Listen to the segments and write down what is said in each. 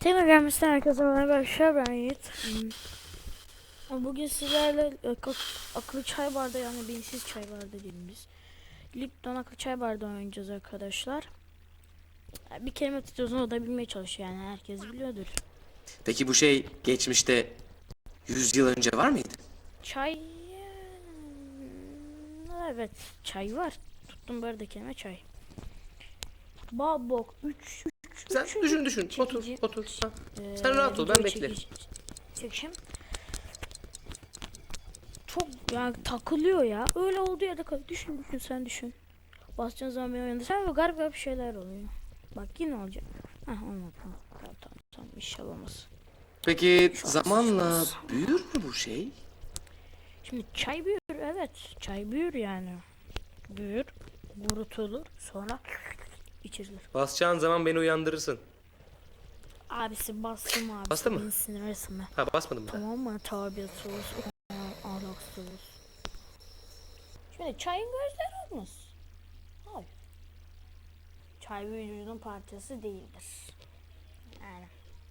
Tekrar gelmesinden herkese merhaba arkadaşlar ben Yiğit. Bugün sizlerle akıl, akıllı çay bardağı yani bensiz çay bardağı dediğimiz Lipton akıllı çay bardağı oynayacağız arkadaşlar. Bir kelime tutuyorsun o da bilmeye çalışıyor yani herkes biliyordur. Peki bu şey geçmişte 100 yıl önce var mıydı? Çay hmm, evet çay var. Tuttum bu arada kelime çay. Babok 3 Sen düşün düşün. Otur çekici- otur. Ha. Ee, Sen rahat ol, ben beklerim. çekiş- Çekişim. Çok yani takılıyor ya. Öyle olduğu yerde kal. Düşün düşün sen düşün. Basacağın zaman bir oyunda sen ve garip garip şeyler oluyor. Bak yine olacak. Heh olmadı. Tamam tamam tamam, inşallah olmaz. Peki zamanla büyür mü bu şey? Şimdi çay büyür evet. Çay büyür yani. Büyür. Kurutulur. Sonra içirilir. Basacağın zaman beni uyandırırsın. Abisi bastım abi. Bastı mı? Beni sinirlesin be. Ha basmadım ben. Tamam mı? Tabiatsız. Ahlaksız. Şimdi çayın gözleri olmaz. Hayır. Çay vücudun parçası değildir. Yani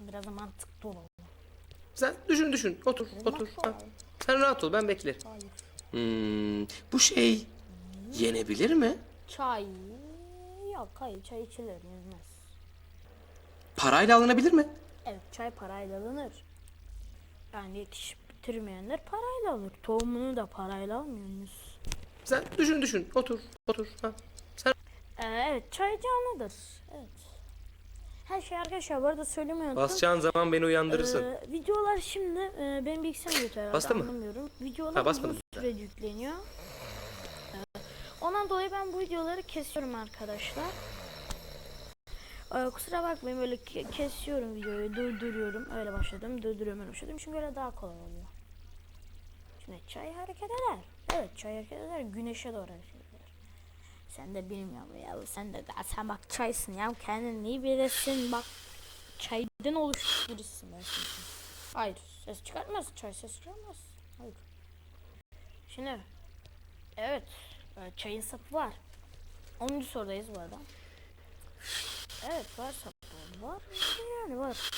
biraz da mantıklı olalım. Sen düşün düşün. Otur otur. Ha. Sen rahat ol ben beklerim. Hayır. Hmm, bu şey yenebilir mi? Çay yok hayır çay içilir yenmez. Parayla alınabilir mi? Evet çay parayla alınır. Yani yetişip bitirmeyenler parayla alır. Tohumunu da parayla almıyorsunuz. Sen düşün düşün. Otur otur. Ha. Sen Ee, evet çay canlıdır. Evet. Her şey arkadaşlar bu arada söylemeyi unuttum. basacağın zaman beni uyandırırsın. Ee, videolar şimdi e, benim bilgisayarım herhalde Bastı mı? anlamıyorum. Videolar Ha, uzun sürede yükleniyor. Ondan dolayı ben bu videoları kesiyorum arkadaşlar. Ee, kusura bakmayın böyle ke- kesiyorum videoyu durduruyorum. Öyle başladım durduruyorum öyle başladım. Çünkü öyle daha kolay oluyor. Şimdi çay hareket eder. Evet çay hareket eder. Güneşe doğru hareket eder. Sen de bilmiyorum ya. Sen de sen bak çaysın ya. Kendin iyi bilirsin bak. Çaydan oluşmuş birisin ben şimdi. Hayır. Ses çıkartmaz. Çay ses çıkarmaz. Hayır. Şimdi. Evet. E, Çayın sapı var. 10. sorudayız bu arada. Evet var sapı. Var. Yani var.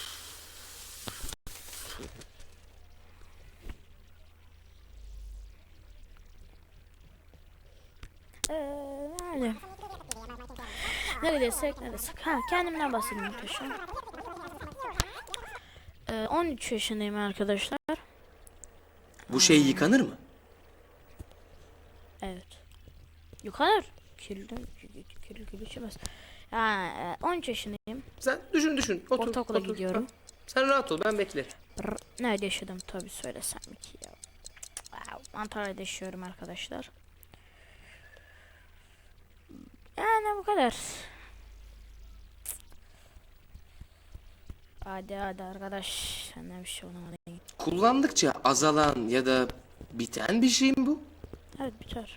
Ee, yani. Ne desek. Ha kendimden bahsedeyim arkadaşlar. Ee, 13 yaşındayım arkadaşlar. Bu şey yıkanır mı? Evet. Yukarı. Kirli, kirli gibi içemez. Yani e, 13 yaşındayım. Sen düşün düşün. Otur Ortaokula otur. gidiyorum. Ha. Sen rahat ol ben beklerim. Brr, Nerede yaşadım tabi söylesem ki ya. Antalya'da yaşıyorum arkadaşlar. Yani bu kadar. Hadi hadi arkadaş. Senden bir şey olamadı. Kullandıkça azalan ya da biten bir şey mi bu? Evet biter.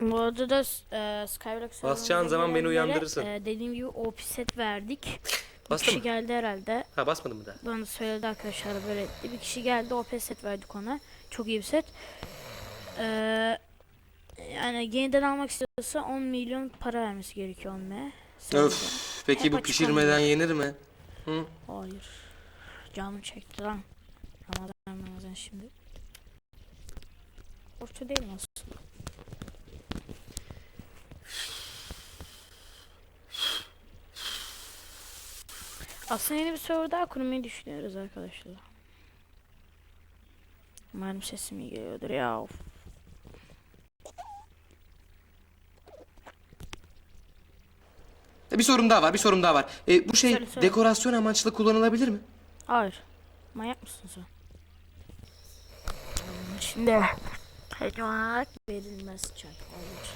Bu arada da e, Skyblock Basacağın zaman beni uyandırırsın. E, dediğim gibi OP set verdik. Bir Bastı kişi mı? geldi herhalde. Ha basmadım mı daha? Bana söyledi arkadaşlar böyle etti. Bir kişi geldi OP set verdik ona. Çok iyi bir set. Ee, yani yeniden almak istiyorsa 10 milyon para vermesi gerekiyor 10 M. Öf. Peki Hep bu pişirmeden olmuyor. yenir mi? Hı? Hayır. Canım çekti lan. Ramazan Ramazan şimdi. Orta değil mi aslında? Yeni bir server daha kurmayı düşünüyoruz arkadaşlar. Umarım sesim iyi geliyordur ya. Of. E, Bir sorum daha var, bir sorum daha var. E, bu şey Söyle, söyle. dekorasyon amaçlı kullanılabilir mi? Hayır. Manyak mısın sen? Şimdi hayvanat verilmez çay. Hayır.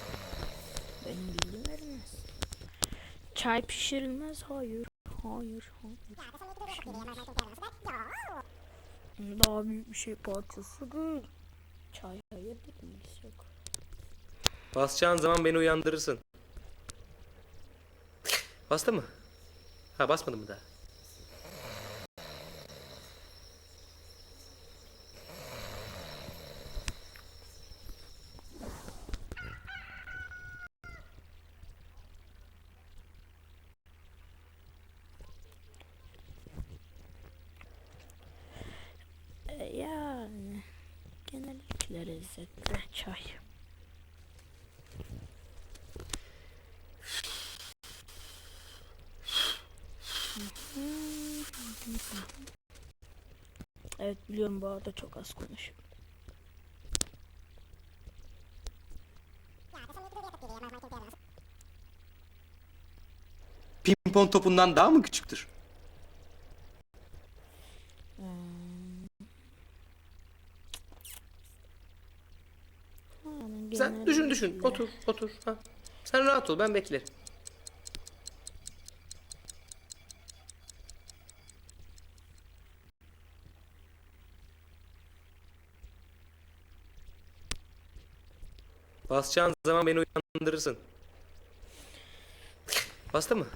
Benim bildiğim verilmez. Çay pişirilmez. Hayır. Hayır. Hayır. Daha büyük bir şey parçası değil. Çay hayır değil. Yok. Basacağın zaman beni uyandırırsın. Bastı mı? Ha basmadım mı daha? Lezzetli çay. Evet biliyorum bu arada çok az konuşuyorum. Pimpon topundan daha mı küçüktür? Yani Sen düşün düşün. Otur otur. Ha. Sen rahat ol ben beklerim. Basacağın zaman beni uyandırırsın. Bastı mı?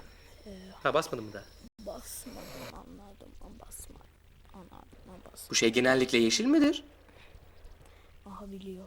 Ha basmadın mı daha? Basmadım anladım ama basmadım. Anladım ama basmadım. Bu şey genellikle yeşil midir? Aha biliyor.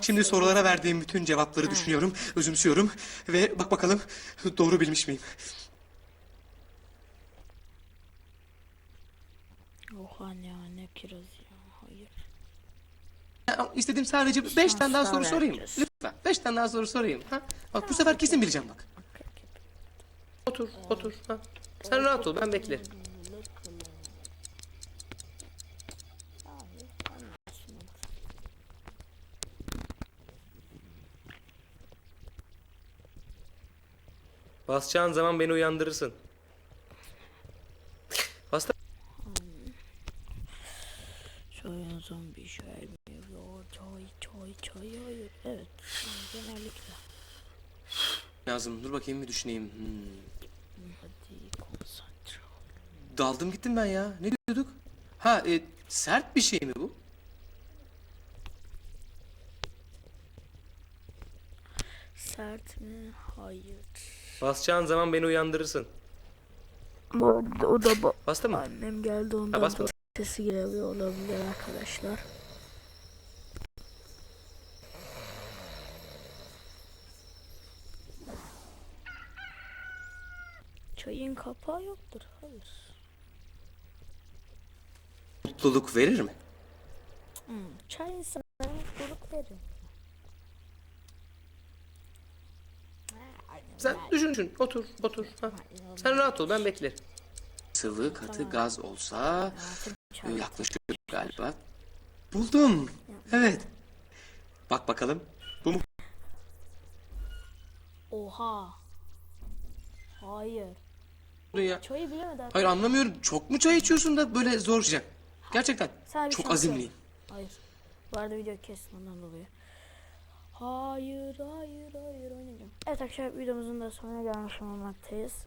Şimdi sorulara verdiğim bütün cevapları düşünüyorum, özümsüyorum ve bak bakalım doğru bilmiş miyim? Oha ne ne kiraz ya. Hayır. Ya, İstediğim sadece beş tane daha soru sorayım. vereceğiz. Lütfen beş tane daha soru sorayım. Ha? Bak bu sefer kesin bileceğim bak. Otur, otur. Ha. Sen rahat ol, ben beklerim. Basacağın zaman beni uyandırırsın. Bastı. Çay zombi şey mi? Yo, çay çay çay hayır. Evet. genellikle. Lazım. Dur bakayım bir düşüneyim. Hmm. Hadi konsantre ol. Daldım gittim ben ya. Ne diyorduk? Ha, e, sert bir şey mi bu? Sert mi? Hayır. Basacağın zaman beni uyandırırsın. Arada o da ba- Bastı mı? annem geldi ondan Ha, basmadı. sesi geliyor olabilir arkadaşlar. Çayın kapağı yoktur. Hayır. Mutluluk verir mi? Hmm, çay insana mutluluk verir. Sen düşün düşün. Otur, otur. Ha. Sen rahat ol, ben beklerim. Sıvı, katı, gaz olsa çay. yaklaşık galiba. Buldum. Evet. Bak bakalım. Bu mu? Oha. Hayır. Ya. Çayı bilemedi Hayır anlamıyorum. Çok mu çay içiyorsun da böyle zor içeceksin? Gerçekten. Bir Çok şans azimliyim. Hayır. Bu arada video kestim ondan dolayı. Hayır, hayır, hayır oynayacağım. Evet arkadaşlar videomuzun da sonuna gelmiş olmaktayız.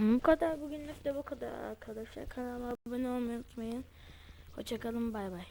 Bu kadar bugünlük de bu kadar arkadaşlar. Kanalıma abone olmayı unutmayın. Hoşçakalın bay bay.